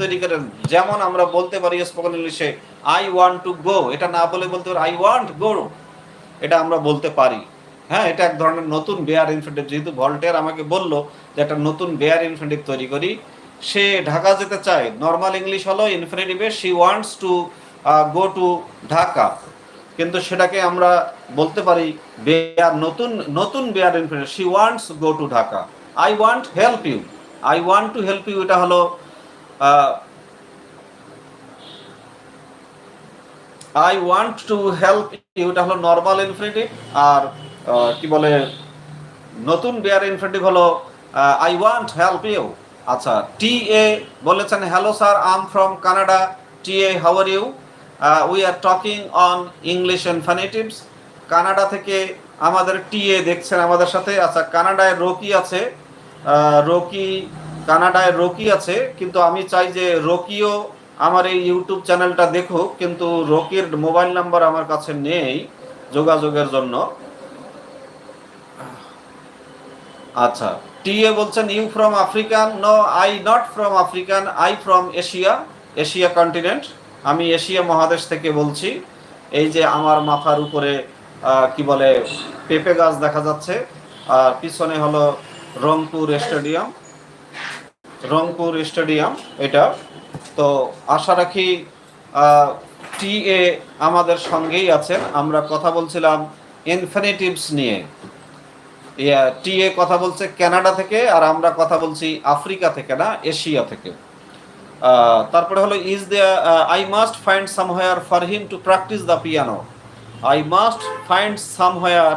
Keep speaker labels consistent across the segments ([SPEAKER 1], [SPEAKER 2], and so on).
[SPEAKER 1] তৈরি করেন যেমন আমরা বলতে পারি স্পোকেন ইংলিশে আই ওয়ান্ট টু গো এটা না বলে বলতে পারি আই ওয়ান্ট গো এটা আমরা বলতে পারি। হ্যাঁ এটা এক ধরনের নতুন বেয়ার ইনফিনিটিভ যেহেতু ভল্টেয়ার আমাকে বলল যে একটা নতুন বেয়ার ইনফিনিটিভ তৈরি করি, সে ঢাকা যেতে চায়। নর্মাল ইংলিশ হলো ইনফিনিটিভে she wants to go to Dhaka কিন্তু সেটাকে আমরা বলতে পারি বেয়ার নতুন নতুন bare infinitive she wants go to Dhaka I want help you I want to help you এটা হলো আই ওয়ান্ট টু হেল্প ইউটা হলো নর্মাল ইনফিনিটিভ আর কি বলে, নতুন বেয়ার ইনফিনিটিভ হলো আই ওয়ান্ট হেল্প ইউ আচ্ছা টি এ বলেছেন hello sir am from Canada T A how are you we are talking on English infinitives Canada থেকে আমাদের টি এ দেখছেন আমাদের সাথে। আচ্ছা কানাডায় রকি আছে। রকি কানাডায় রকি আছে, কিন্তু আমি চাই যে রকিও আমার এই ইউটিউব চ্যানেলটা দেখুক, কিন্তু রকির মোবাইল নাম্বার আমার কাছে নেই যোগাযোগের জন্য। আচ্ছা টিএ বলছেন you from African no I not from African I from Asia Asia continent আমি এশিয়া মহাদেশ থেকে বলছি, এই যে আমার মাথার উপরে কি বলে, পেঁপে গাছ দেখা যাচ্ছে, আর পিছনে হলো রংপুর স্টেডিয়াম। রংপুর স্টেডিয়াম, এটা। তো আশা রাখি টি এ আমাদের সঙ্গেই আছেন। আমরা কথা বলছিলাম ইনফিনিটিভস নিয়ে। টি এ কথা বলছে কানাডা থেকে, আর আমরা কথা বলছি আফ্রিকা থেকে না এশিয়া থেকে। তারপরে হলো is the I must find somewhere for him to practise the piano I must find somewhere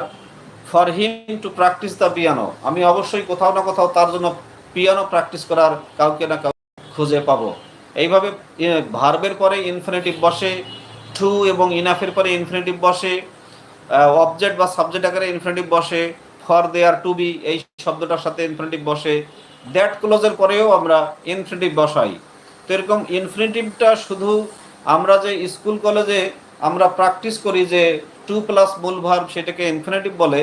[SPEAKER 1] for him to practise the piano আমি অবশ্যই কোথাও না কোথাও তার জন্য পিয়ানো প্র্যাকটিস করার কাউকে না কাউকে খুঁজে পাবো। এইভাবে ভার্বের পরে ইনফিনিটিভ বসে, টু এবং ইনাফের পরে ইনফিনিটিভ বসে অবজেক্ট বা সাবজেক্ট আকারে ইনফিনিটিভ বসে, ফর দেয়ার টু বি, এই শব্দটার সাথে ইনফিনিটিভ বসে, দ্যাট ক্লোজের পরেও আমরা ইনফিনিটিভ বসাই। তো এরকম ইনফিনিটিভটা শুধু আমরা যে স্কুল কলেজে আমরা প্র্যাকটিস করি যে টু প্লাস মূল ভার্ব সেটাকে ইনফিনিটিভ বলে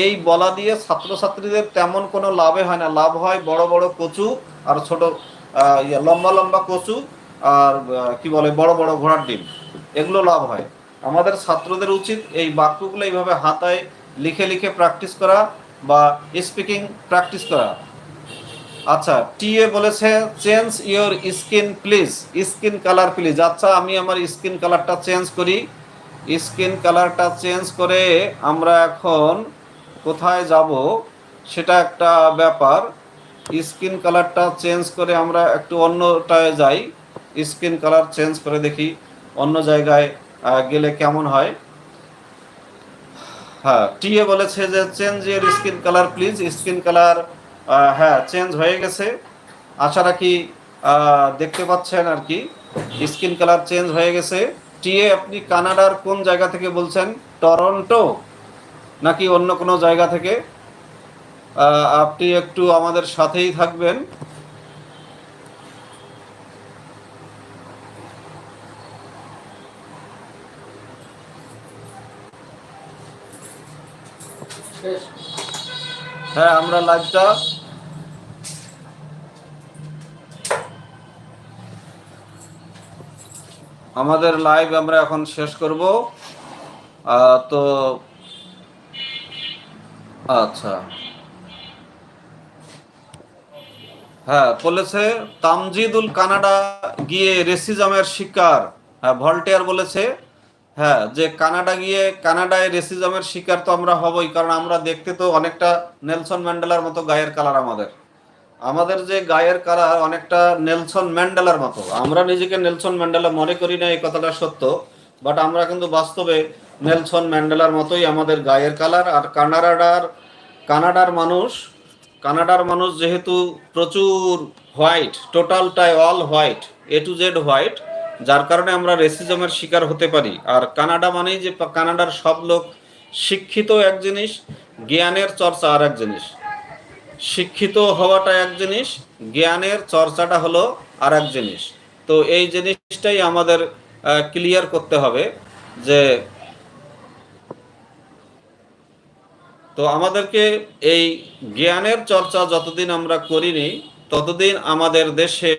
[SPEAKER 1] এই বলা দিয়ে ছাত্রছাত্রীদের তেমন কোনো লাভে হয় না। লাভ হয় বড় বড় কচু আর ছোট ইয়ে, লম্বা লম্বা কচু আর কি বলে বড় বড় ঘোড়ার ডিম। এগুলো লাভ হয়। আমাদের ছাত্রদের উচিত এই বাক্যগুলো এইভাবে হাতায় লিখে লিখে প্র্যাকটিস করা বা স্পিকিং প্র্যাকটিস করা। আচ্ছা টিএ বলেছে change your skin please skin colour please আচ্ছা আমি আমার স্কিন কালারটা চেঞ্জ করি। স্কিন কালারটা চেঞ্জ করে আমরা এখন কোথায় যাব সেটা একটা ব্যাপার। স্কিন কালারটা চেঞ্জ করে আমরা একটু অন্যটায় যাই। স্কিন কালার চেঞ্জ করে দেখি অন্য জায়গায় গেলে কেমন হয়। হ্যাঁ টিএ বলেছে যে change your skin colour, please. Skin colour হ্যাঁ চেঞ্জ হয়ে গেছে। আশা রাখি দেখতে পাচ্ছেন আর কি। স্কিন কালার চেঞ্জ হয়ে গেছে। টিএ, আপনি কানাডার কোন জায়গা থেকে বলছেন? টরন্টো? নাকি অন্য কোনো জায়গা থেকে? আপনি একটু আমাদের সাথেই থাকবেন। হ্যাঁ আমরা লাইভটা আমাদের লাইভ আমরা এখন শেষ করব। তো আচ্ছা। হ্যাঁ বলেছে তামজিদুল কানাডা গিয়ে রেসিজমের শিকার। হ্যাঁ ভল্টেয়ার বলেছে হ্যাঁ যে কানাডা গিয়ে কানাডায় রেসিজমের শিকার তো আমরা হবই, কারণ আমরা দেখতে তো অনেকটা নেলসন ম্যান্ডেলার মতো গায়ের কালার আমাদের। আমাদের যে গায়ের কালার অনেকটা নেলসন ম্যান্ডেলার মতো। আমরা নিজেকে নেলসন ম্যান্ডেলা মনে করি না, এই কথাটা সত্য, বাট আমরা কিন্তু বাস্তবে নেলসন ম্যান্ডেলার মতোই আমাদের গায়ের কালার। আর কানাডার কানাডার মানুষ কানাডার মানুষ যেহেতু প্রচুর হোয়াইট, টোটালটাই all white A to Z white, যার কারণে আমরা রেসিজমের শিকার হতে পারি। আর কানাডা মানেই যে কানাডার সব লোক শিক্ষিত এক জিনিস, জ্ঞানের চর্চা আর এক জিনিস। শিক্ষিত হওয়াটা এক জিনিস, জ্ঞানের চর্চাটা হলো আর এক জিনিস। তো এই জিনিসটাই আমাদের ক্লিয়ার করতে হবে যে তো আমাদেরকে এই জ্ঞানের চর্চা যতদিন আমরা করিনি ততদিন আমাদের দেশে